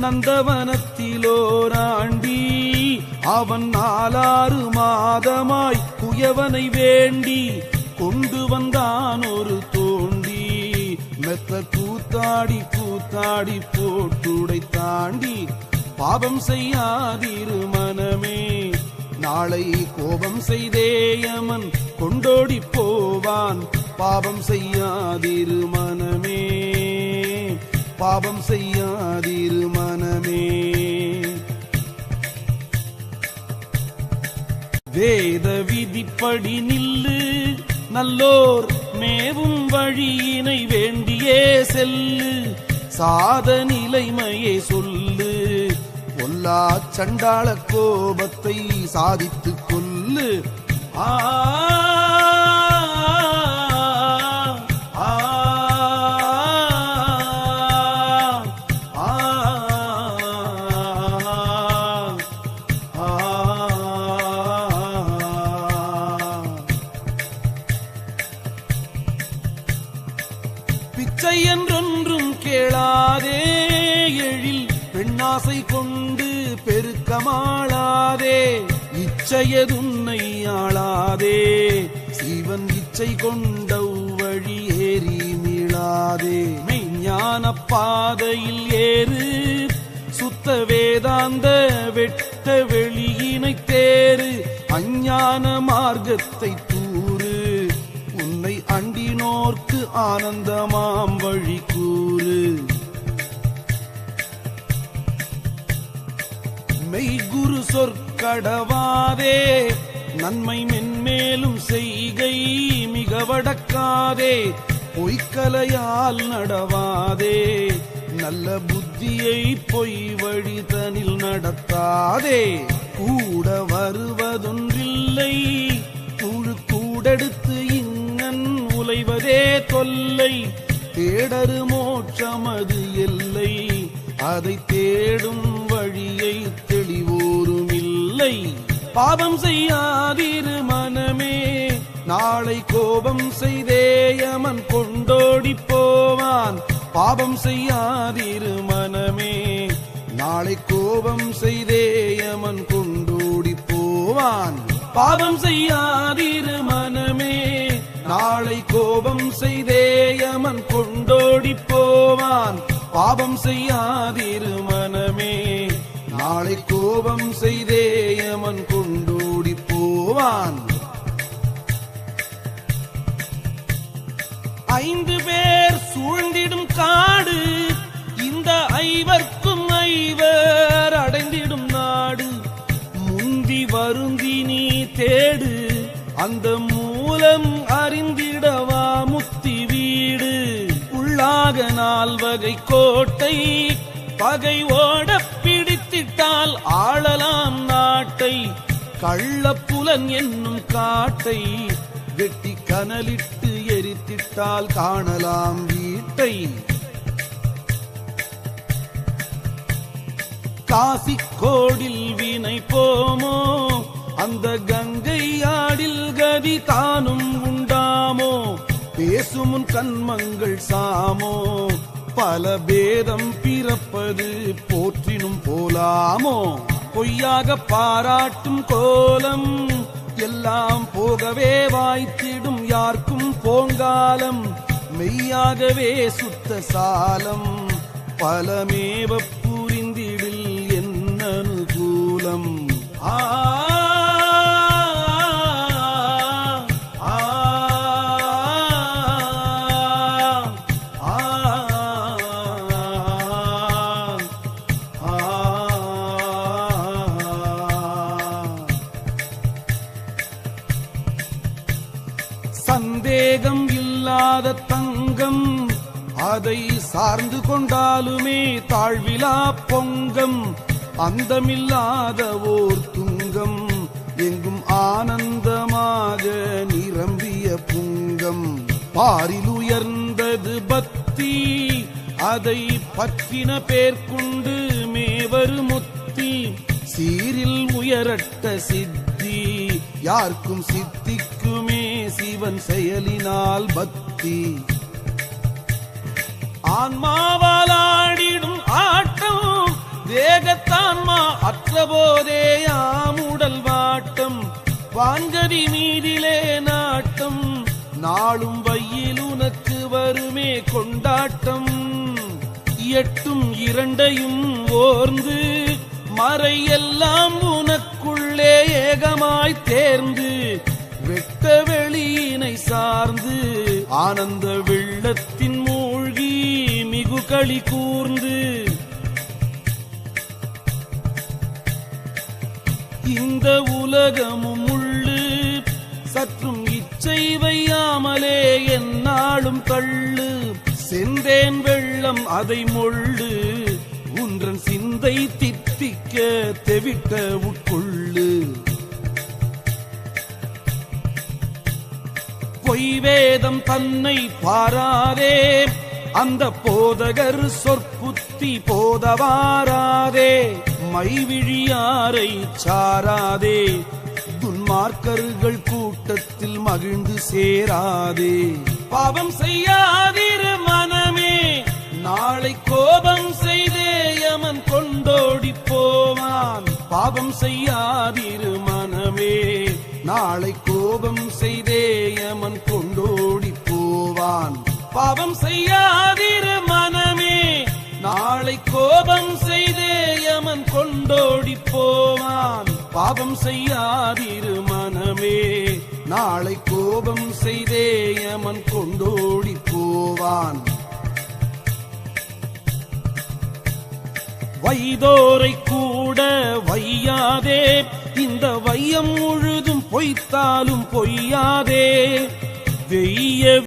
நந்தவனத்திலோராண்டி அவன் நாலாறு மாதமாய் குயவனை வேண்டி கொண்டு வந்தான் ஒரு தோண்டி. மெத்த கூத்தாடி கூத்தாடி போட்டுடை தாண்டி பாவம் செய்யாதிரு மனமே. நாளை கோபம் செய்தேயமன் கொண்டோடி போவான் பாவம் செய்யாதிரு மனமே. பாவம் செய்யாதிரு மனமே. வேத விதிப்படி நில்லு நல்லோர் மேவும் வழியினை வேண்டியே செல்லு. சாத நிலைமையை சொல்லு பொல்லா சண்டாள கோபத்தை சாதித்துக் கொல்லு. ஆ, ஆசை கொண்டு பெருக்கமாளாதே. இச்சையதுன்னை ஆளாதே. சிவன் இச்சை கொண்ட வழி ஏறி மீளாதே. மெய்ஞான பாதையில் ஏறு. சுத்த வேதாந்த வெட்ட வெளியினை தேறு. அஞ்ஞான மார்க்கத்தை தூறு. உன்னை அண்டினோர்க்கு ஆனந்தமாம் வழி கூறு. கடவாதே. நன்மை மென்மேலும் செய்கை மிக வடக்காதே. பொய்க்கலையால் நடவாதே. நல்ல புத்தியை பொய் வழிதனில் நடத்தாதே. கூட வருவதொன்றில்லை. குழு கூடெடுத்து இங்கன் உலைவதே தொல்லை. தேடரு மோட்சமது எல்லை. அதை தேடும் இல்லை. பாவம் செய்யாதிரு மனமே. நாளை கோபம் செய்தேயமன் கொண்டோடி போவான். பாவம் செய்யாதிரு மனமே. நாளை கோபம் செய்தேயமன் கொண்டோடி போவான். பாவம் செய்யாதிரு மனமே. நாளை கோபம் செய்தேயமன் கொண்டோடி போவான். பாவம் செய்யாதிரு மனமே. நாளை கோபம் செய்தே அவன் கொண்டோடி போவான். ஐந்து பேர் சூழ்ந்திடும் காடு இந்த ஐவர்க்கும் ஐவர் அடைந்திடும் நாடு. முந்தி வருந்தி நீ தேடு அந்த மூலம் அறிந்திடவா முத்தி வீடு. உள்ளாக நால்வகை கோட்டை பகை ஓடப்பி பிடித்திட்டால் ஆளலாம் நாட்டை கள்ளப்புலன் என்னும் காட்டை வெட்டி கனலிட்டு எரித்திட்டால் காணலாம் வீட்டை. காசி கோடில் வினை போமோ? அந்த கங்கை ஆடில் கதி தானும் உண்டாமோ? பேசுமுன் கண்மங்கள் சாமோ? பல பேதம் பிறப்பது போற்றினும் போலாமோ? பொய்யாக பாராட்டும் கோலம் எல்லாம் போகவே வாய்த்திடும் யாருக்கும் போங்காலம். மெய்யாகவே சுத்த சாலம் பலமேவ புரிந்திடில் என்ன அனுகூலம் ஆ, சந்தேகம் இல்லாத தங்கம். அதை சார்ந்து கொண்டாலுமே தாழ்விலா பொங்கம். அந்தமில்லாத ஓர் துங்கம். எங்கும் ஆனந்தமாக நிரம்பிய புங்கம். பாரில் உயர்ந்தது பக்தி. அதை பற்றின பேர்கொண்டு மேவரு முத்தி. சீரில் உயரட்ட சித்தி. யாருக்கும் சித்திக்கும் சிவன் செயலினால் பக்தி. ஆன்மாவால் ஆடிடும் ஆட்டம் வேகத்தான்மா போதே ஆமுடல் வாட்டம். வான்கதி மீதிலே நாட்டம் நாளும் வையில் உனக்கு வருமே கொண்டாட்டம். எட்டும் இரண்டையும் ஓர்ந்து மறையெல்லாம் உனக்குள்ளே ஏகமாய் தேர்ந்து வெட்ட சார்ந்து ஆனந்த வெள்ளத்தின் மூழ்கி மிகு களி கூர்ந்து. இந்த உலகமும் உள்ளு சற்றும் இச்சை வையாமலே என்னாலும் கள்ளு செந்தேன் வெள்ளம் அதை மொள்ளு உன்றன் சிந்தை தித்திக்க தெவிட்ட உட்கொள்ளு. பொய் தன்னை பாராதே. அந்த போதகர் சொற்புத்தி போதவாராதே. மைவிழியாரை சாராதே. துன்மார்க்கர்கள் கூட்டத்தில் மகிழ்ந்து சேராதே. பாவம் செய்யாதிரு மனமே. நாளை கோபம் செய்தே யமன் கொண்டோடி போவான். பாவம் செய்யாதிரு மனமே. நாளை கோபம் செய்தே யமன் செய்வான். பாவம் செய்யாதிர மனமே. நாளை கோபம் செய்தே யமன் கொண்டோடி போவான். பாவம் செய்யாதிரு மனமே. நாளை கோபம் செய்தே யமன் கொண்டோடி போவான். வைதோரை கூட வையாதே. இந்த வையம் முழுதும் பொய்த்தாலும் பொய்யாதே. வெய்ய